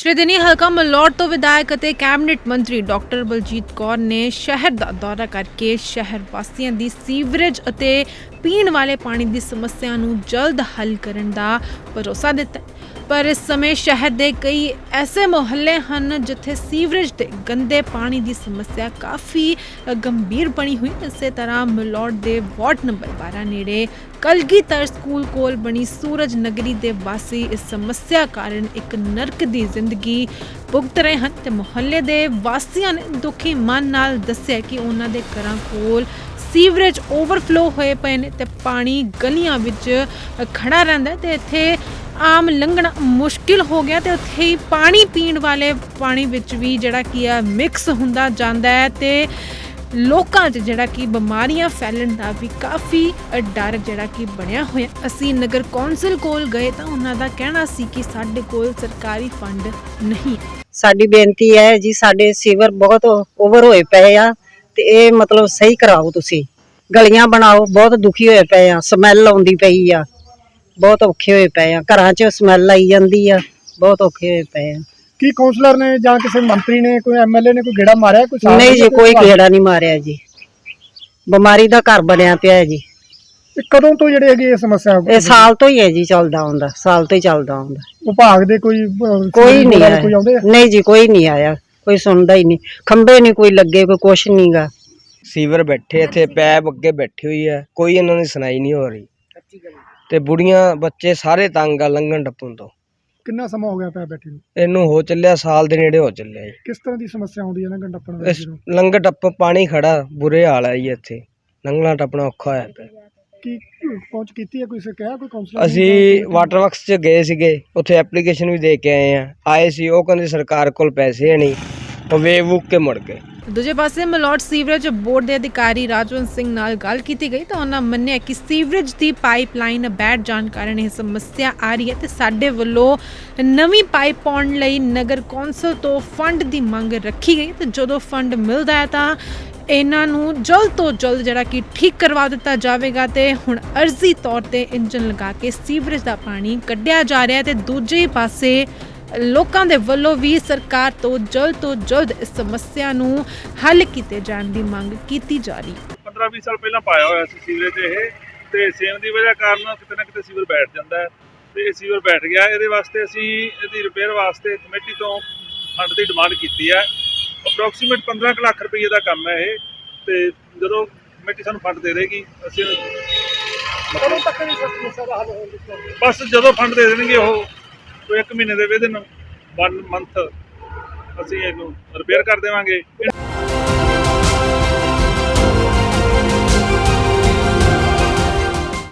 ਪਿਛਲੇ ਦਿਨੀ ਹਲਕਾ ਮਲੌਟ ਤੋਂ ਵਿਧਾਇਕ ਅਤੇ ਕੈਬਨਿਟ ਮੰਤਰੀ ਡਾਕਟਰ ਬਲਜੀਤ ਕੌਰ ਨੇ ਸ਼ਹਿਰ ਦਾ ਦੌਰਾ ਕਰਕੇ ਸ਼ਹਿਰ ਵਾਸੀਆਂ ਦੀ ਸੀਵਰੇਜ ਅਤੇ ਪੀਣ ਵਾਲੇ ਪਾਣੀ ਦੀ ਸਮੱਸਿਆ ਨੂੰ ਜਲਦ ਹੱਲ ਕਰਨ ਦਾ ਭਰੋਸਾ ਦਿੱਤਾ ਪਰ ਇਸ ਸਮੇਂ ਸ਼ਹਿਰ ਦੇ ਕਈ ਐਸੇ ਮੁਹੱਲੇ ਹਨ ਜਿੱਥੇ ਸੀਵਰੇਜ ਤੇ ਗੰਦੇ ਪਾਣੀ ਦੀ ਸਮੱਸਿਆ ਕਾਫੀ ਗੰਭੀਰ ਬਣੀ ਹੋਈ ਇਸੇ ਤਰ੍ਹਾਂ ਮਲੌਟ ਦੇ ਵਾਰਡ ਨੰਬਰ 12 ਨੇੜੇ ਕਲਗੀਧਰ ਸਕੂਲ ਕੋਲ ਬਣੀ ਸੂਰਜ ਨਗਰੀ ਦੇ ਵਾਸੀ ਇਸ ਸਮੱਸਿਆ ਕਾਰਨ ਇੱਕ ਨਰਕ ਦੀ ਜ਼ਿੰਦਗੀ ਭੁਗਤ ਰਹੇ ਹਨ ਤੇ ਮੁਹੱਲੇ ਦੇ ਵਾਸੀਆਂ ਨੇ ਦੁਖੀ ਮਨ ਨਾਲ ਦੱਸਿਆ ਕਿ ਉਹਨਾਂ ਦੇ ਘਰਾਂ ਕੋਲ ਸੀਵਰੇਜ ਓਵਰਫਲੋ ਹੋਏ ਪਏ ਨੇ ਤੇ ਪਾਣੀ ਗਲੀਆਂ ਵਿੱਚ ਅ, ਖੜਾ ਰਹਿੰਦਾ ਹੈ ਤੇ ਇੱਥੇ ਆਮ ਲੰਘਣਾ ਮੁਸ਼ਕਿਲ ਹੋ ਗਿਆ ਤੇ ਉੱਥੇ ਹੀ ਪਾਣੀ ਪੀਣ ਵਾਲੇ ਪਾਣੀ ਵਿੱਚ ਵੀ ਜਿਹੜਾ ਕੀ ਆ ਮਿਕਸ ਹੁੰਦਾ ਜਾਂਦਾ ਹੈ ਤੇ ਲੋਕਾਂ 'ਚ ਜਿਹੜਾ ਕਿ ਬਿਮਾਰੀਆਂ ਫੈਲਣ ਦਾ ਵੀ ਕਾਫੀ ਡਰ ਜਿਹੜਾ ਕਿ ਬਣਿਆ ਹੋਇਆ। ਅਸੀਂ ਨਗਰ ਕੌਂਸਲ ਕੋਲ ਗਏ ਤਾਂ ਉਹਨਾਂ ਦਾ ਕਹਿਣਾ ਸੀ ਕਿ ਸਾਡੇ ਕੋਲ ਸਰਕਾਰੀ ਫੰਡ ਨਹੀਂ ਸਾਡੀ ਬੇਨਤੀ ਹੈ ਜੀ, ਸਾਡੇ ਸੀਵਰ ਬਹੁਤ ਓਵਰ ਹੋਏ ਪਏ ਆ ਤੇ ਇਹ ਮਤਲਬ ਸਹੀ ਕਰਾਓ ਤੁਸੀਂ। ਗਲੀਆਂ ਬਣਾਓ, ਬਹੁਤ ਦੁਖੀ ਹੋਏ ਪਏ ਆ, ਸਮੈਲ ਆਉਂਦੀ ਪਈ ਆ। ਬਹੁਤ ਔਖੇ ਹੋਏ ਪਏ ਆ, ਘਰਾਂ 'ਚ ਸਮੈਲ ਆਈ ਜਾਂਦੀ ਆ, ਬਹੁਤ ਔਖੇ ਹੋਏ ਪਏ ਆ। ਕੀ ਕਾਉਂਸਲਰ ਨੇ ਜਾਂ ਕਿਸੇ ਮੰਤਰੀ ਨੇ ਕੋਈ ਐਮਐਲਏ ਨੇ ਕੋਈ ਗੇੜਾ ਮਾਰਿਆ ਕੋਈ ਸਾਥ ਨਹੀਂ ਜੀ ਦਿੱਤਾ, ਕੋਈ ਗੇੜਾ ਨਹੀਂ ਮਾਰਿਆ ਜੀ। ਬਿਮਾਰੀ ਦਾ ਘਰ ਬਣਿਆ ਪਿਆ ਹੈ ਜੀ। ਇਹ ਕਦੋਂ ਤੋਂ ਜਿਹੜੇ ਹੈਗੇ ਇਹ ਸਮੱਸਿਆ? ਇਹ ਸਾਲ ਤੋਂ ਹੀ ਹੈ ਜੀ ਚੱਲਦਾ ਆਉਂਦਾ ਸਾਲ ਤੋਂ ਹੀ ਚੱਲਦਾ ਆਉਂਦਾ। ਵਿਭਾਗ ਦੇ ਕੋਈ ਅਹ, ਕੋਈ ਨਹੀਂ ਆਇਆ। ਕੋਈ ਆਉਂਦੇ ਆ? ਨਹੀਂ ਜੀ ਕੋਈ ਨਹੀਂ ਆਇਆ। ਕੋਈ ਸੁਣਦਾ ਹੀ ਨਹੀਂ। ਖੰਭੇ ਨਹੀਂ ਕੋਈ ਲੱਗੇ ਕੋਈ ਕੁਛ ਨਹੀਂਗਾ ਸੀਵਰ ਬੈਠੇ ਇੱਥੇ ਪੈਪ ਅੱਗੇ ਬੈਠੀ ਹੋਈ ਹੈ। ਕੋਈ ਇਹਨਾਂ ਦੀ ਸੁਣਾਈ ਨਹੀਂ ਹੋ ਰਹੀ। ਤੇ ਬੁੜੀਆਂ ਬੱਚੇ ਸਾਰੇ ਤੰਗ ਆ ਲੰਘਣ ਟੱਪਣ ਤੋਂ। ਕਿੰਨਾ ਸਮਾਂ ਹੋ ਗਿਆ ਪਿਆ ਬੈਠੇ ਨੂੰ? ਇਹਨੂੰ ਹੋ ਚੱਲਿਆ ਸਾਲ ਦੇ ਨੇੜੇ ਹੋ ਚੱਲਿਆ ਜੀ। ਕਿਸ ਤਰ੍ਹਾਂ ਦੀ ਸਮੱਸਿਆ ਆਉਂਦੀ ਹੈ ਨਾ ਗੰਡਾਪਣ ਦੇ ਇਸ ਲੰਘ ਟੱਪ ਪਾਣੀ ਖੜਾ ਬੁਰੇ ਹਾਲ ਹੈ ਜੀ ਇੱਥੇ। ਲੰਘਣਾ ਟੱਪਣਾ ਔਖਾ ਹੋਇਆ ਪਿਆ। ਕੀ ਪਹੁੰਚ ਕੀਤੀ ਹੈ ਕੋਈ ਸੇ ਕਿਹਾ ਕੋਈ ਕਾਉਂਸਲਰ ਅਸੀਂ ਵਾਟਰ ਵਰਕਸ 'ਚ ਗਏ ਸੀਗੇ ਉੱਥੇ ਐਪਲੀਕੇਸ਼ਨ ਵੀ ਦੇ ਕੇ ਆਏ ਆ ਆਏ ਸੀ ਉਹ ਕਹਿੰਦੇ ਸਰਕਾਰ ਕੋਲ ਪੈਸੇ ਹੈ ਨਹੀਂ। ਉਹ ਵੇਚ ਵੂਕ ਕੇ ਮੁੜ ਗਏ। ਦੂਜੇ ਪਾਸੇ ਮਲੌਟ ਸੀਵਰੇਜ ਬੋਰਡ ਦੇ ਅਧਿਕਾਰੀ ਰਾਜਵੰਤ ਸਿੰਘ ਨਾਲ ਗੱਲ ਕੀਤੀ ਗਈ ਤਾਂ ਉਹਨਾਂ ਮੰਨਿਆ ਕਿ ਸੀਵਰੇਜ ਦੀ ਪਾਈਪਲਾਈਨ ਬੈਠ ਜਾਣ ਕਾਰਨ ਇਹ ਸਮੱਸਿਆ ਆ ਰਹੀ ਹੈ ਤੇ ਸਾਡੇ ਵੱਲੋਂ ਨਵੀਂ ਪਾਈਪ ਪਾਉਣ ਲਈ ਨਗਰ ਕੌਂਸਲ ਤੋਂ ਫੰਡ ਦੀ ਮੰਗ ਰੱਖੀ ਗਈ ਤੇ ਜਦੋਂ ਫੰਡ ਮਿਲਦਾ ਹੈ ਤਾਂ ਇਹਨਾਂ ਨੂੰ ਜਲਦ ਤੋਂ ਜਲਦ ਜਿਹੜਾ ਕਿ ਠੀਕ ਕਰਵਾ ਦਿੱਤਾ ਜਾਵੇਗਾ ਤੇ ਹੁਣ ਅਰਜ਼ੀ ਤੌਰ ਤੇ ਇੰਜਨ ਲਗਾ ਕੇ ਸੀਵਰੇਜ ਦਾ ਪਾਣੀ ਕੱਢਿਆ ਜਾ ਰਿਹਾ ਹੈ ਤੇ ਦੂਜੇ ਪਾਸੇ ਲੋਕਾਂ ਦੇ ਵੱਲੋਂ ਵੀ ਸਰਕਾਰ ਤੋਂ ਜਲਦ ਤੋਂ ਜਲਦ ਇਸ ਸਮੱਸਿਆ ਨੂੰ ਹੱਲ ਕੀਤੇ ਜਾਣ ਦੀ ਮੰਗ ਕੀਤੀ ਜਾ ਰਹੀ ਹੈ। 15-20 ਸਾਲ ਪਹਿਲਾਂ ਪਾਇਆ ਹੋਇਆ ਸੀ ਸੀਵਰੇਜ ਇਹ ਤੇ ਸੇਮ ਦੀ ਵਜ੍ਹਾ ਕਾਰਨ ਕਿਤੇ ਨਾ ਕਿਤੇ ਸੀਵਰ ਬੈਠ ਜਾਂਦਾ ਹੈ। ਤੇ ਇਹ ਸੀਵਰ ਬੈਠ ਗਿਆ ਇਹਦੇ ਵਾਸਤੇ ਅਸੀਂ ਇਹਦੀ ਰਿਪੇਅਰ ਵਾਸਤੇ ਕਮੇਟੀ ਤੋਂ ਫੰਡ ਦੀ ਡਿਮਾਂਡ ਕੀਤੀ ਹੈ। ਅਪਰੋਕਸੀਮੇਟ 15 ਕੁ ਲੱਖ ਰੁਪਏ ਦਾ ਕੰਮ ਹੈ ਇਹ ਤੇ ਜਦੋਂ ਕਮੇਟੀ ਸਾਨੂੰ ਫੰਡ ਦੇ ਦੇਗੀ ਅਸੀਂ ਬਸ ਜਦੋਂ ਫੰਡ ਦੇ ਦੇਣਗੇ ਉਹ ਸੋ 1 ਮਹੀਨੇ ਦੇ ਵਿਦਨ 1 ਮੰਥ ਅਸੀਂ ਇਹਨੂੰ ਰਿਪੇਅਰ ਕਰ ਦੇਵਾਂਗੇ।